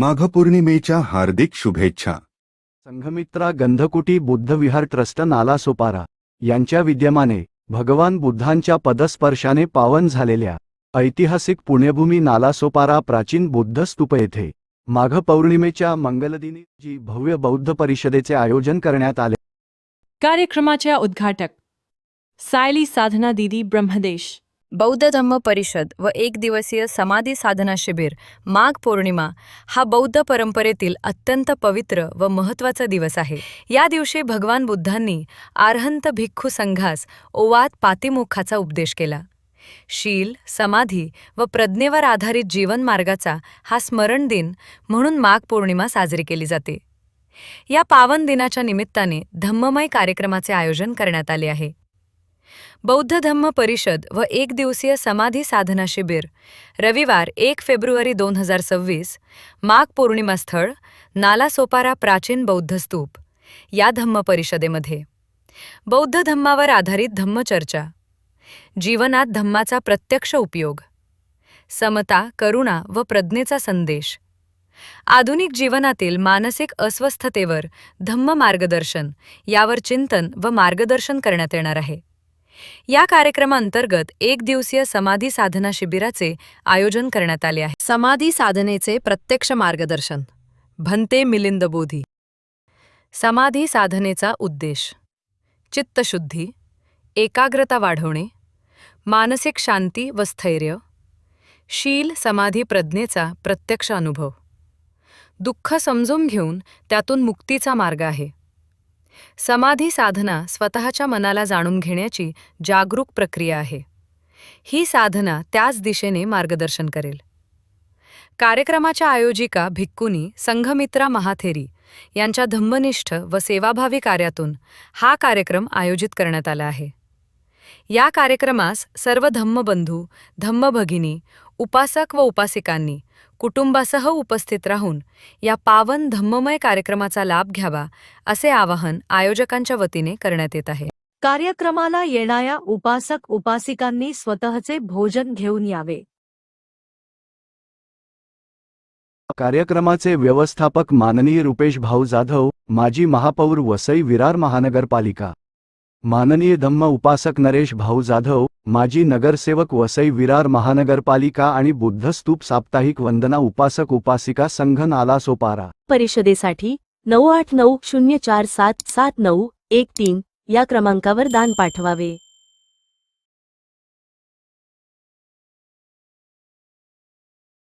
माघपौर्णिमेच्या हार्दिक शुभेच्छा. संघमित्रा गंधकुटी बुद्धविहार ट्रस्ट नालासोपारा यांच्या विद्यमाने भगवान बुद्धांच्या पदस्पर्शाने पावन झालेल्या ऐतिहासिक पुण्यभूमी नालासोपारा प्राचीन बुद्ध स्तूप येथे माघ पौर्णिमेच्या मंगलदिनी जी भव्य बौद्ध परिषदेचे आयोजन करण्यात आले. कार्यक्रमाच्या उद्घाटक सायली साधना दीदी ब्रह्मदेश. बौद्ध धम्म परिषद व एक दिवसीय समाधी साधना शिबिर माघ पौर्णिमा हा बौद्ध परंपरेतील अत्यंत पवित्र व महत्त्वाचा दिवस आहे. या दिवशी भगवान बुद्धांनी आर्हंत भिक्खू संघास ओवात पातिमुखाचा उपदेश केला. शील समाधी व प्रज्ञेवर आधारित जीवन मार्गाचा हा स्मरण दिन म्हणून माघ पौर्णिमा साजरी केली जाते. या पावन दिनाच्या निमित्ताने धम्ममय कार्यक्रमाचे आयोजन करण्यात आले आहे. बौद्ध धम्म परिषद व एक दिवसीय समाधी साधना शिबिर. रविवार एक फेब्रुवारी दोन हजार सव्वीस माघ पौर्णिमा स्थळ नालासोपारा प्राचीन बौद्ध स्तूप या धम्म परिषदेमध्ये. बौद्ध धम्मावर आधारित धम्मचर्चा. जीवनात धम्माचा प्रत्यक्ष उपयोग. समता करुणा व प्रज्ञेचा संदेश. आधुनिक जीवनातील मानसिक अस्वस्थतेवर धम्म मार्गदर्शन यावर चिंतन व मार्गदर्शन करण्यात येणार आहे. या कार्यक्रमांतर्गत एक दिवसीय समाधी साधना शिबिराचे आयोजन करण्यात आले आहे. समाधी साधनेचे प्रत्यक्ष मार्गदर्शन. भंते मिलिंद बोधी. समाधी साधनेचा उद्देश. चित्तशुद्धी. एकाग्रता वाढवणे. मानसिक शांती व स्थैर्य. शील समाधी प्रज्ञेचा प्रत्यक्ष अनुभव. दुःख समजून घेऊन त्यातून मुक्तीचा मार्ग आहे. समाधी साधना स्वतःच्या मनाला जाणून घेण्याची जागरूक प्रक्रिया आहे. ही साधना त्याच दिशेने मार्गदर्शन करेल. कार्यक्रमाच्या आयोजिका भिक्कुनी संघमित्रा महाथेरी यांच्या धम्मनिष्ठ व सेवाभावी कार्यातून हा कार्यक्रम आयोजित करण्यात आला आहे. या कार्यक्रमास सर्व धम्मबंधू धम्मभगिनी उपासक व उपासिकांनी कुटुंबासह उपस्थित राहून या पावन धम्ममय कार्यक्रमाचा लाभ घ्यावा असे आवाहन आयोजकांच्या वतीने करण्यात येत आहे. कार्यक्रमाला येणाऱ्या उपासक उपासिकांनी स्वतःचे भोजन घेऊन यावे. कार्यक्रमाचे व्यवस्थापक माननीय रुपेश भाऊ जाधव माजी महापौर वसई विरार महानगरपालिका. माननीय धम्म उपासक नरेश भाऊ जाधव माजी नगरसेवक वसई विरार महानगरपालिका आणि बुद्ध स्तूप साप्ताहिक वंदना उपासक उपासिका संघ नाला सोपारा. परिषदेसाठी नऊ आठ नऊ शून्य चार सात सात नऊ एक तीन या क्रमांकावर दान पाठवावे.